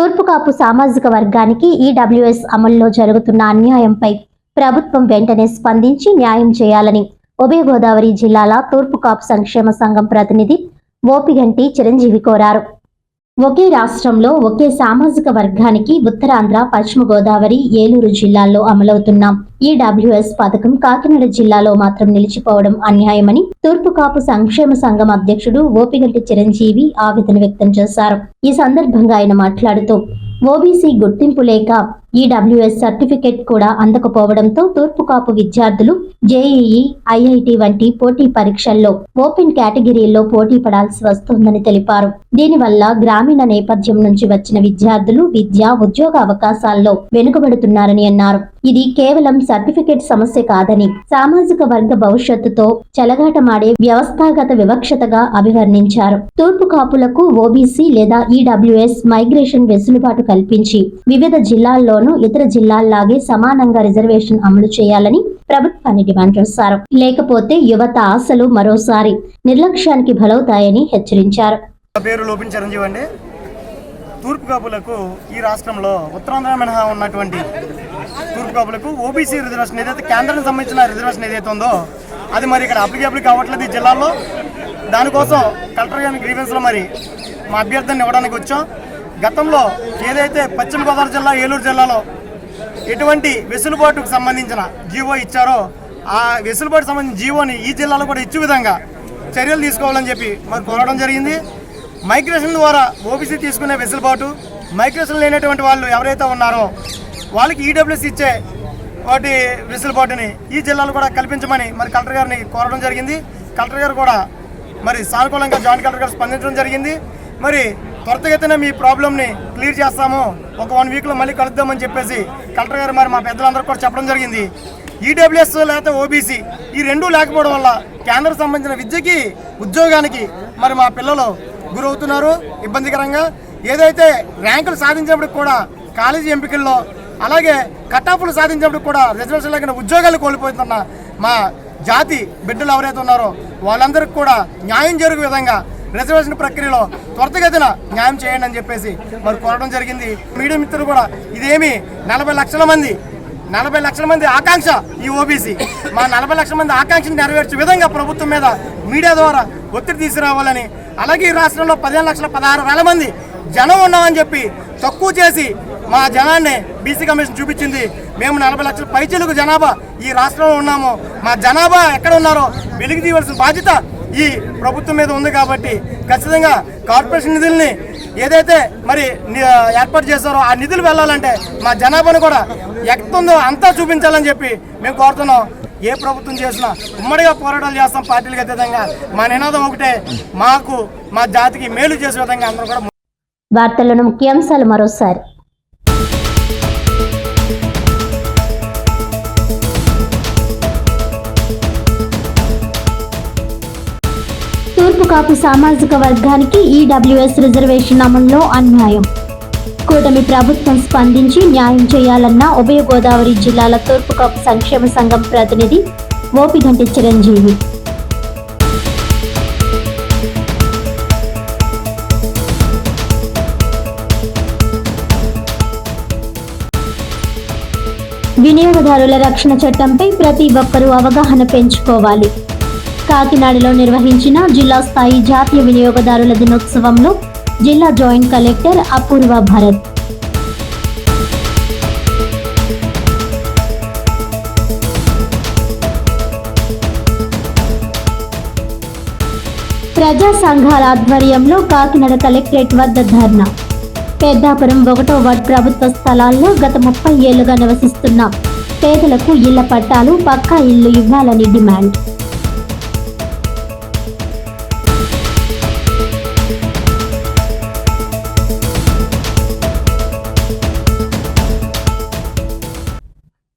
తూర్పు కాపు సామాజిక వర్గానికి ఈడబ్ల్యూఎస్ అమల్లో జరుగుతున్న అన్యాయంపై ప్రభుత్వం వెంటనే స్పందించి న్యాయం చేయాలని ఉభయ గోదావరి జిల్లాల తూర్పు కాపు సంక్షేమ సంఘం ప్రతినిధి ఓపిగంటి చిరంజీవి కోరారు. ఒకే రాష్ట్రంలో ఒకే సామాజిక వర్గానికి ఉత్తరాంధ్ర పశ్చిమ గోదావరి ఏలూరు జిల్లాల్లో అమలవుతున్న ఈడబ్ల్యూఎస్ పథకం కాకినాడ జిల్లాలో మాత్రం నిలిచిపోవడం అన్యాయమని తూర్పు కాపు సంక్షేమ సంఘం అధ్యక్షుడు ఓపిగంటి చిరంజీవి ఆవేదన వ్యక్తం చేశారు. ఈ సందర్భంగా ఆయన మాట్లాడుతూ ఓబీసీ గుర్తింపు లేక ఈడబ్ల్యూఎస్ సర్టిఫికేట్ కూడా అందకపోవడంతో తూర్పు కాపు విద్యార్థులు జేఈఈ ఐఐటి వంటి పోటీ పరీక్షల్లో ఓపెన్ కేటగిరీల్లో పోటీ పడాల్సి వస్తుందని తెలిపారు. దీనివల్ల గ్రామీణ నేపథ్యం నుంచి వచ్చిన విద్యార్థులు విద్య ఉద్యోగ అవకాశాల్లో వెనుకబడుతున్నారని అన్నారు. ఇది కేవలం సర్టిఫికేట్ సమస్య కాదని సామాజిక వర్గ భవిష్యత్తుతో చెలగాటమాడే వ్యవస్థాగత వివక్షతగా అభివర్ణించారు. తూర్పు కాపులకు ఓబీసీ లేదా ఈడబ్ల్యూఎస్ మైగ్రేషన్ వెసులుబాటు కల్పించి వివిధ జిల్లాల్లో జిల్లాల్లోనూ ఇతర జిల్లాల్లాగే సమానంగా రిజర్వేషన్ అమలు చేయాలని ప్రభుత్వాన్ని డిమాండ్ చేశారు లేకపోతే యువత ఆశలు మరోసారి నిర్లక్ష్యానికి బలవుతాయని హెచ్చరించారు. పేరు లోపిన్ చిరంజీవి అండి. తూర్పు కాపులకు ఈ రాష్ట్రంలో ఉత్తరాంధ్ర మినహా ఉన్నటువంటి తూర్పు కాపులకు ఓబీసీ రిజర్వేషన్ ఏదైతే కేంద్రానికి సంబంధించిన రిజర్వేషన్ ఏదైతే ఉందో అది మరి ఇక్కడ అప్లికేబుల్ కావట్లేదు ఈ జిల్లాలో దానికోసం కలెక్టర్ గారి గ్రీవెన్స్లో మరి మా అభ్యర్థిని ఇవ్వడానికి వచ్చాం. గతంలో ఏదైతే పశ్చిమ గోదావరి జిల్లా ఏలూరు జిల్లాలో ఎటువంటి వెసులుబాటుకు సంబంధించిన జీవో ఇచ్చారో ఆ వెసులుబాటు సంబంధించిన జీవోని ఈ జిల్లాలో కూడా ఇచ్చే విధంగా చర్యలు తీసుకోవాలని చెప్పి మరి కోరడం జరిగింది. మైగ్రేషన్ ద్వారా ఓబీసీ తీసుకునే వెసులుబాటు మైగ్రేషన్ లేనటువంటి వాళ్ళు ఎవరైతే ఉన్నారో వాళ్ళకి ఈడబ్ల్యూఎస్ ఇచ్చే వాటి వెసులుబాటుని ఈ జిల్లాలో కూడా కల్పించమని మరి కలెక్టర్ గారిని కోరడం జరిగింది. కలెక్టర్ గారు కూడా మరి సానుకూలంగా జాయింట్ కలెక్టర్ గారు స్పందించడం జరిగింది. మరి త్వరితగతిన మీ ప్రాబ్లమ్ని క్లియర్ చేస్తాము. ఒక వన్ వీక్లో మళ్ళీ కలుద్దామని చెప్పేసి కలెక్టర్ గారు మరి మా పెద్దలందరూ కూడా చెప్పడం జరిగింది. ఈడబ్ల్యూఎస్ లేకపోతే ఓబీసీ ఈ రెండూ లేకపోవడం వల్ల కేంద్రం సంబంధించిన విద్యకి ఉద్యోగానికి మరి మా పిల్లలు గురవుతున్నారు ఇబ్బందికరంగా. ఏదైతే ర్యాంకులు సాధించినప్పుడు కూడా కాలేజీ ఎంపికల్లో అలాగే కటాఫ్లు సాధించినప్పుడు కూడా రిజర్వేషన్ లేకుండా ఉద్యోగాలు కోల్పోతున్న మా జాతి బిడ్డలు ఎవరైతే ఉన్నారో వాళ్ళందరికీ కూడా న్యాయం జరిగే విధంగా రిజర్వేషన్ ప్రక్రియలో త్వరితగతిన న్యాయం చేయండి అని చెప్పేసి మరి కోరడం జరిగింది. మీడియా మిత్రులు కూడా ఇదేమి నలభై లక్షల మంది నలభై లక్షల మంది ఆకాంక్ష ఈ ఓబీసీ. మా నలభై లక్షల మంది ఆకాంక్షను నెరవేర్చే విధంగా ప్రభుత్వం మీద మీడియా ద్వారా ఒత్తిడి తీసుకురావాలని అలాగే ఈ రాష్ట్రంలో పదిహేను లక్షల పదహారు వేల మంది జనం ఉన్నామని చెప్పి తక్కువ చేసి మా జనాన్ని బీసీ కమిషన్ చూపించింది. మేము నలభై లక్షల పైచీలకు జనాభా ఈ రాష్ట్రంలో ఉన్నాము. మా జనాభా ఎక్కడ ఉన్నారో వెలికి తీయవలసిన బాధ్యత ఈ ప్రభుత్వం మీద ఉంది కాబట్టి ఖచ్చితంగా కార్పొరేషన్ నిధుల్ని ఏదైతే మరి ఏర్పాటు చేస్తారో ఆ నిధులు వెళ్ళాలంటే మా జనాభాను కూడా ఎక్కడుందో అంతా చూపించాలని చెప్పి మేము కోరుతున్నాం. ఏ ప్రభుత్వం చేసినా ఉమ్మడిగా పోరాటాలు చేస్తాం పార్టీలకు అతీతంగా. మా నినాదం ఒకటే మాకు మా జాతికి మేలు చేసే విధంగా అందరూ కూడా వార్తలను ముఖ్యాంశాలు మరోసారి. కాపు సామాజిక వర్గానికి ఈడబ్ల్యూఎస్ రిజర్వేషన్ అమల్లో అన్యాయం. కూటమి ప్రభుత్వం స్పందించి న్యాయం చేయాలన్న ఉభయ గోదావరి జిల్లాల తూర్పు కాపు సంక్షేమ సంఘం ప్రతినిధి ఓపిగంటి చిరంజీవి. వినియోగదారుల రక్షణ చట్టంపై ప్రతి ఒక్కరూ అవగాహన పెంచుకోవాలి. కాకినాడలో నిర్వహించిన జిల్లా స్థాయి జాతీయ వినియోగదారుల దినోత్సవంలో జిల్లా జాయింట్ కలెక్టర్ అపూర్వ భరత్. ప్రజా సంఘాల ఆధ్వర్యంలో కాకినాడ కలెక్టరేట్ వద్ద ధర్నా. పెద్దాపురం ఒకటో వార్డ్ ప్రభుత్వ స్థలాల్లో గత ముప్పై ఏళ్ళుగా నివసిస్తున్న పేదలకు ఇళ్ళ పట్టాలు పక్కా ఇల్లు ఇవ్వాలని డిమాండ్.